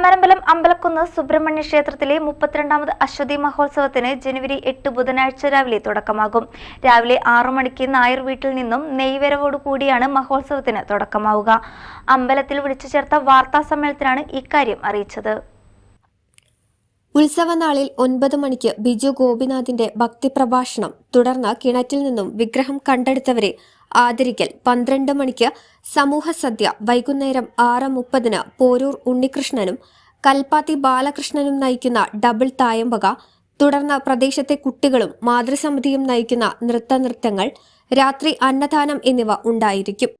Amarambalam Ambalakkunnu Subrahmanya ക്ഷേത്രത്തിലെ മുപ്പത്തിരണ്ടാമത് അശ്വതി മഹോത്സവത്തിന് ജനുവരി എട്ട് ബുധനാഴ്ച രാവിലെ തുടക്കമാകും. രാവിലെ ആറു മണിക്ക് നായർ വീട്ടിൽ നിന്നും നെയ്വരവോടു കൂടിയാണ് മഹോത്സവത്തിന് തുടക്കമാവുക. അമ്പലത്തിൽ വിളിച്ചു ചേർത്ത വാർത്താ സമ്മേളനത്തിലാണ് ഇക്കാര്യം അറിയിച്ചത്. ഉത്സവനാളിൽ ഒൻപത് മണിക്ക് ബിജു ഗോപിനാഥിന്റെ ഭക്തിപ്രഭാഷണം തുടർന്ന് കിണറ്റിൽ നിന്നും വിഗ്രഹം കണ്ടെടുത്തവരെ ആദരിക്കൽ. പന്ത്രണ്ട് മണിക്ക് സമൂഹ സദ്യ വൈകുന്നേരം ആറ് മുപ്പതിന് പോരൂർ ഉണ്ണികൃഷ്ണനും കൽപ്പാത്തി ബാലകൃഷ്ണനും നയിക്കുന്ന ഡബിൾ തായമ്പക തുടർന്ന് പ്രദേശത്തെ കുട്ടികളും മാതൃസമിതിയും നയിക്കുന്ന നൃത്ത നൃത്തങ്ങൾ രാത്രി അന്നദാനം എന്നിവ ഉണ്ടായിരിക്കും.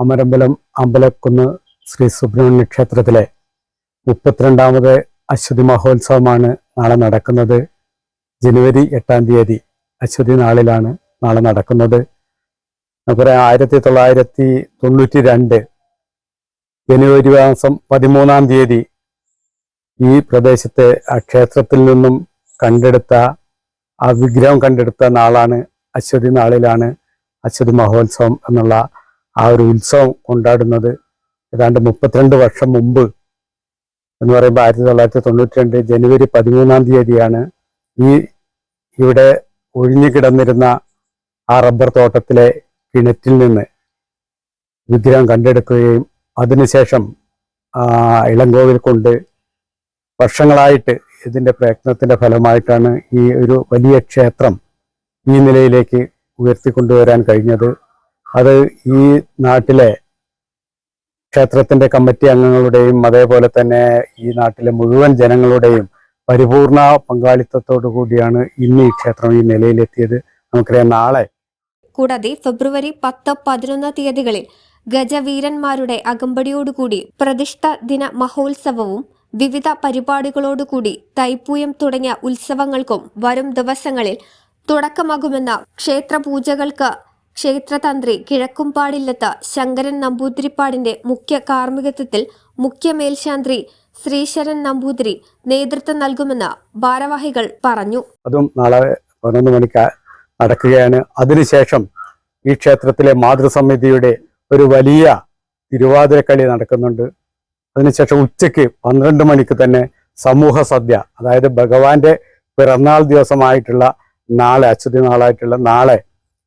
അമരമ്പലം അമ്പലക്കുന്ന് ശ്രീ സുബ്രഹ്മണ്യ ക്ഷേത്രത്തിലെ മുപ്പത്തിരണ്ടാമത് അശ്വതി മഹോത്സവമാണ് നാളെ നടക്കുന്നത്. ജനുവരി എട്ടാം തീയതി അശ്വതി നാളിലാണ് നാളെ നടക്കുന്നത്. നമുക്കറിയാം ആയിരത്തി തൊള്ളായിരത്തി തൊണ്ണൂറ്റി രണ്ട് ജനുവരി മാസം പതിമൂന്നാം തീയതി ഈ പ്രദേശത്തെ ആ ക്ഷേത്രത്തിൽ നിന്നും കണ്ടെടുത്ത ആ വിഗ്രഹം കണ്ടെടുത്ത നാളാണ് അശ്വതി നാളിലാണ് അശ്വതി മഹോത്സവം എന്നുള്ള ആ ഒരു ഉത്സവം കൊണ്ടാടുന്നത്. ഏതാണ്ട് മുപ്പത്തിരണ്ട് വർഷം മുമ്പ് എന്ന് പറയുമ്പോൾ ആയിരത്തി തൊള്ളായിരത്തി തൊണ്ണൂറ്റി രണ്ട് ജനുവരി പതിമൂന്നാം തീയതിയാണ് ഈ ഇവിടെ ഒഴിഞ്ഞു കിടന്നിരുന്ന ആ റബ്ബർ തോട്ടത്തിലെ കിണറ്റിൽ നിന്ന് വിഗ്രഹം കണ്ടെടുക്കുകയും അതിനുശേഷം ഇളങ്കോവിൽ കൊണ്ട് വർഷങ്ങളായിട്ട് ഇതിന്റെ പ്രയത്നത്തിന്റെ ഫലമായിട്ടാണ് ഈ ഒരു വലിയ ക്ഷേത്രം ഈ നിലയിലേക്ക് ഉയർത്തിക്കൊണ്ടുവരാൻ കഴിഞ്ഞത്. അത് ഈ നാട്ടിലെ ക്ഷേത്രത്തിന്റെ കമ്മിറ്റി അംഗങ്ങളുടെയും അതേപോലെ തന്നെ ഈ നാട്ടിലെ മുഴുവൻ ജനങ്ങളുടെയും പരിപൂർണ പങ്കാളിത്തത്തോടു കൂടിയാണ് ഇന്ന് ഈ ക്ഷേത്രം ഈ നിലയിലെത്തിയത്. നമുക്കറിയാം നാളെ കൂടാതെ ഫെബ്രുവരി പത്ത് പതിനൊന്ന് തീയതികളിൽ ഗജവീരന്മാരുടെ അകമ്പടിയോടുകൂടി പ്രതിഷ്ഠ ദിന മഹോത്സവവും വിവിധ പരിപാടികളോടുകൂടി തൈപ്പൂയം തുടങ്ങിയ ഉത്സവങ്ങൾക്കും വരും ദിവസങ്ങളിൽ തുടക്കമാകുമെന്ന ക്ഷേത്രപൂജകൾക്ക് ക്ഷേത്രതന്ത്രി കിഴക്കുംപാടില്ലത്ത ശങ്കരൻ നമ്പൂതിരിപ്പാടിന്റെ മുഖ്യ കാർമ്മികത്വത്തിൽ മുഖ്യ മേൽശാന്തി ശ്രീശരൻ നമ്പൂതിരി നേതൃത്വം നൽകുമെന്ന് ഭാരവാഹികൾ പറഞ്ഞു. അതും നാളെ പതിനൊന്ന് മണിക്ക് നടക്കുകയാണ്. അതിനുശേഷം ഈ ക്ഷേത്രത്തിലെ മാതൃസമിതിയുടെ ഒരു വലിയ തിരുവാതിരക്കളി നടക്കുന്നുണ്ട്. അതിനുശേഷം ഉച്ചയ്ക്ക് പന്ത്രണ്ട് മണിക്ക് തന്നെ സമൂഹ സദ്യ അതായത് ഭഗവാന്റെ പിറന്നാൾ ദിവസമായിട്ടുള്ള നാളെ അച്യുതി നാളായിട്ടുള്ള നാളെ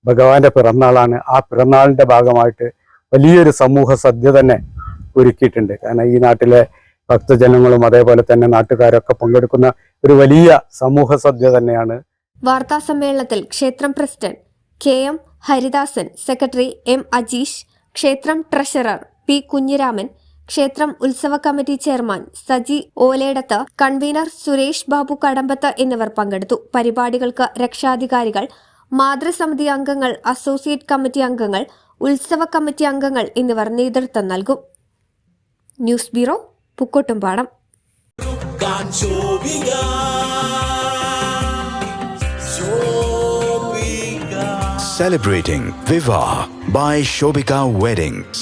ഭഗവാന്റെ പിറന്നാളാണ്. ആ പിറന്നാളിന്റെ ഭാഗമായിട്ട് വലിയൊരു സമൂഹ സദ്യ തന്നെ ഒരുക്കിയിട്ടുണ്ട്. കാരണം ഈ നാട്ടിലെ ഭക്തജനങ്ങളും അതേപോലെ തന്നെ നാട്ടുകാരൊക്കെ പങ്കെടുക്കുന്ന ഒരു വലിയ സമൂഹ സദ്യ തന്നെയാണ്. വാർത്താ സമ്മേളനത്തിൽ ക്ഷേത്രം president K M Haridasan secretary M Ajeesh ക്ഷേത്രം ട്രഷറർ പി കുഞ്ഞിരാമൻ ക്ഷേത്രം ഉത്സവ committee chairman Saji Oledath convener Suresh Babu Kadambath എന്നിവർ പങ്കെടുത്തു. പരിപാടികൾക്ക് രക്ഷാധികാരികൾ മാതൃസമിതി അംഗങ്ങൾ അസോസിയേറ്റ് കമ്മിറ്റി അംഗങ്ങൾ ഉത്സവ കമ്മിറ്റി അംഗങ്ങൾ എന്നിവർ നേതൃത്വം നൽകും news bureau Pookkottumpadam Celebrating Viva by Shobika Weddings.